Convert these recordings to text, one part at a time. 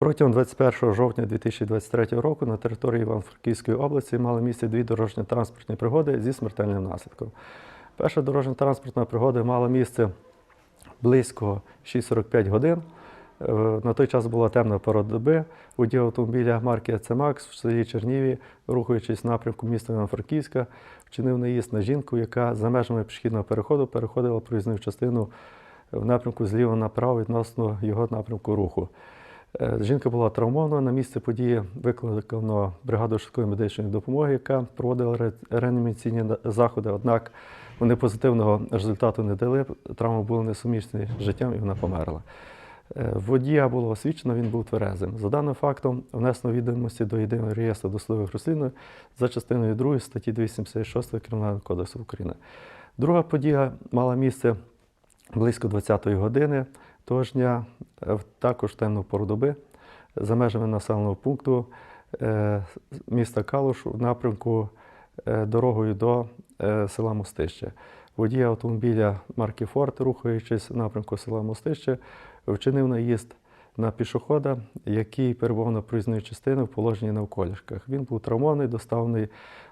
Протягом 21 жовтня 2023 року на території Івано-Франківської області мали місце дві дорожньо-транспортні пригоди зі смертельним наслідком. Перша дорожньо-транспортна пригода мала місце близько 6.45 годин. Е, На той час була темна пора доби. Водій автомобіля марки «Цемакс» в селі Черніві, рухаючись в напрямку міста Івано-Франківська, вчинив наїзд на жінку, яка за межами пішохідного переходу переходила проїзну частину в напрямку зліва направо відносно його напрямку руху. Е, Жінка була травмована. На місце події викликано бригаду швидкої медичної допомоги, яка проводила реанімаційні заходи. Однак вони позитивного результату не дали. Травми були несумісні з життям і вона померла. Е, Водія було освічено, він був тверезим. За даним фактом внесено відомості до єдиного реєстру дослових рослин за частиною 2 статті 276 Кримінального кодексу України. Друга подія мала місце близько 20-ї години того ж дня, е, також темну пору доби, за межами населеного пункту е, міста Калуш в напрямку е, дорогою до села Мостище. Водій автомобіля марки Форд, рухаючись в напрямку села Мостище, вчинив наїзд на пішохода, який перебував на проїзної частини в положенні на околішках. Він був травмований, доставлений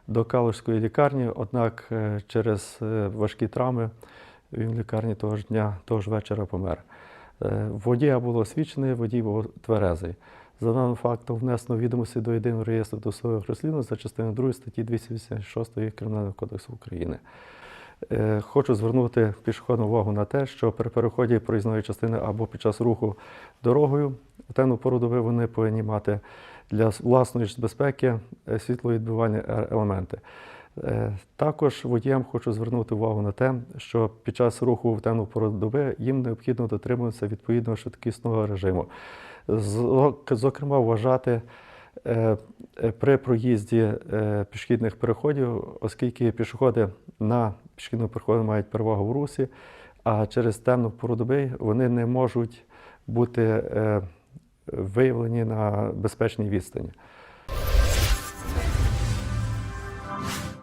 до Калушської лікарні, однак через важкі травми він в лікарні того ж дня, того ж вечора помер. Е, Водія було освічений, водій був тверезий. За даним фактом внесено відомості до єдиного реєстру досудових розслідувань за частиною 2 статті 286 Кримінального кодексу України. Е, Хочу звернути пішохідну увагу на те, що при переході проїзної частини або під час руху дорогою темну пору доби вони повинні мати для власної безпеки е, світловідбивальні елементи. Е, Також водіям хочу звернути увагу на те, що під час руху в темну пору доби їм необхідно дотримуватися відповідного швидкісного режиму. Зокрема, вважати е, при проїзді е, пішохідних переходів, оскільки пішоходи на пішохідному переході мають перевагу в русі, а через темну пору доби вони не можуть бути виявлені на безпечній відстані.